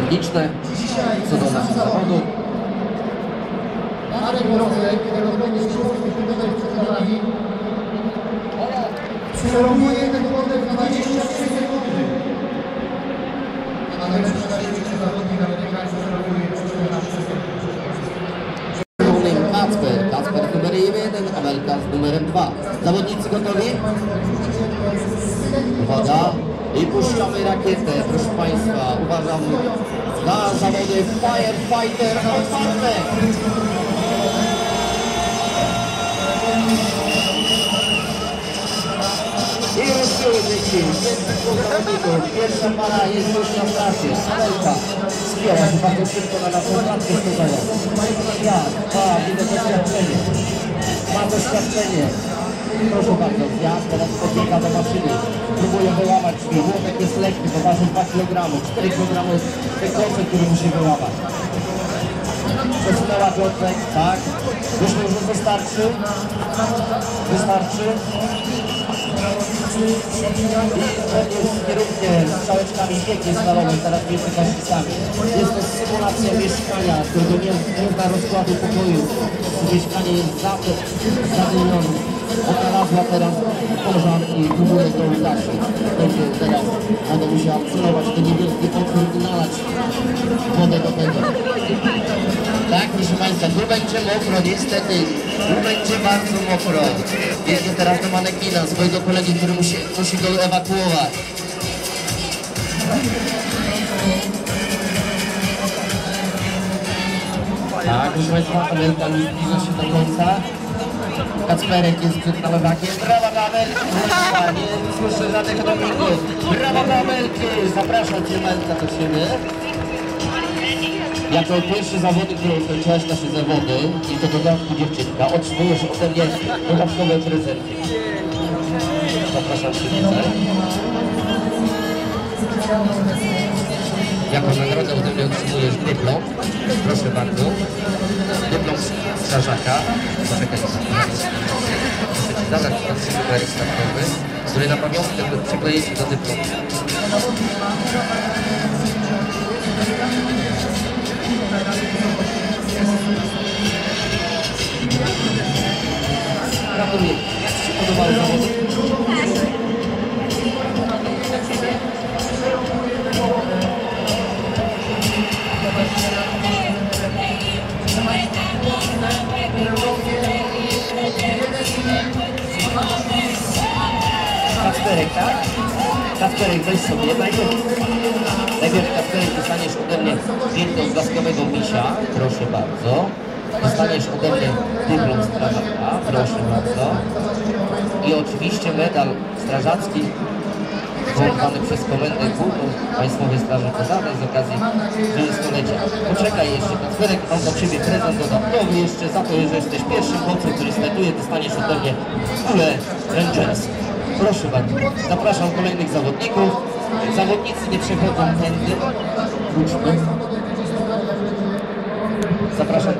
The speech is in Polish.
techniczne co do naszych zawodów. Marek Mrozek, wielokrotnie szybki tutaj przed nami. Przerobuje ten kątek na 23 sekundy. A najlepszy najlepszy zawodnik amerykański przerobuje 14 sekundy. Kacper, Kacper z numerem 1, Amelka z numerem 2. Zawodnicy gotowi? Uwaga. I puszczamy rakietę, proszę Państwa. Uważam na zawody Firefighter otwarte. I ruszyły dzieci. Pierwsza para jest już na starcie. Amelka spiera się bardzo szybko na naszą klatkę stopową. Ja, ma, widzę doświadczenie. Ma doświadczenie. Proszę bardzo, zjazd, teraz podbiega do maszyny. Próbuje wyłamać drzwi. Młotek jest lekki, bo waży 2 kg. 4 kg koncert, który musi wyłamać. Przesunęła Piotrek, tak. Myślę, że wystarczy. Wystarczy. Kierunkiem z całeczkami pięknie znalomym, teraz między kaścicami. Jest to symulacja mieszkania, którego nie, nie zna rozkładu pokoju. Mieszkanie jest zadymione. Odnalazła teraz pożar i próbuje to ugasić. Teraz, będą musiała celować ten niebieski otwór i nalać wodę do tego. Tak, proszę Państwa, tu będzie mokro, niestety. Tu będzie bardzo mokro. Biegnie teraz do manekina, swojego kolegi, który musi, musi go ewakuować. Tak, proszę Państwa, już zbliża się do końca. Kacperek jest przed nalewakiem. Brawa! Państwa, Nie słyszę żadnych dominów. Brawa dla Amelki! Zapraszam Cię, Amelka, do siebie. Jako pierwszy zawodnik, który ukończyłaś nasze zawody i to dodatku dziewczynka, otrzymujesz ode mnie dodatkowe prezenty. Zapraszam Cię tutaj. Jako nagrodę ode mnie otrzymujesz dyplom. Proszę bardzo. Dyplom strażaka. Poczekaj. Muszę Ci zabrać ten numerek startowy, który na pamiątkę przykleję Ci do dyplomu. Gratuluję. Się Kasperek, tak? Kasperek, weź sobie. Najpierw, najpierw Kasperek dostaniesz ode mnie zdjęcie z laskawego misia. Proszę bardzo. Dostaniesz ode mnie dyplom strażaka. Proszę bardzo. I oczywiście medal strażacki złapany przez Komendę Główną Państwowej Straży Pożarnej z okazji 20-lecia. Poczekaj jeszcze, Kacperek, mam dla Ciebie prezent dodatkowy jeszcze za to, że jesteś pierwszym chłopcem, który startuje, dostaniesz ode mnie kulę Rangers. Proszę bardzo. Zapraszam kolejnych zawodników. Zawodnicy nie przechodzą tędy. Wróćmy. Zapraszam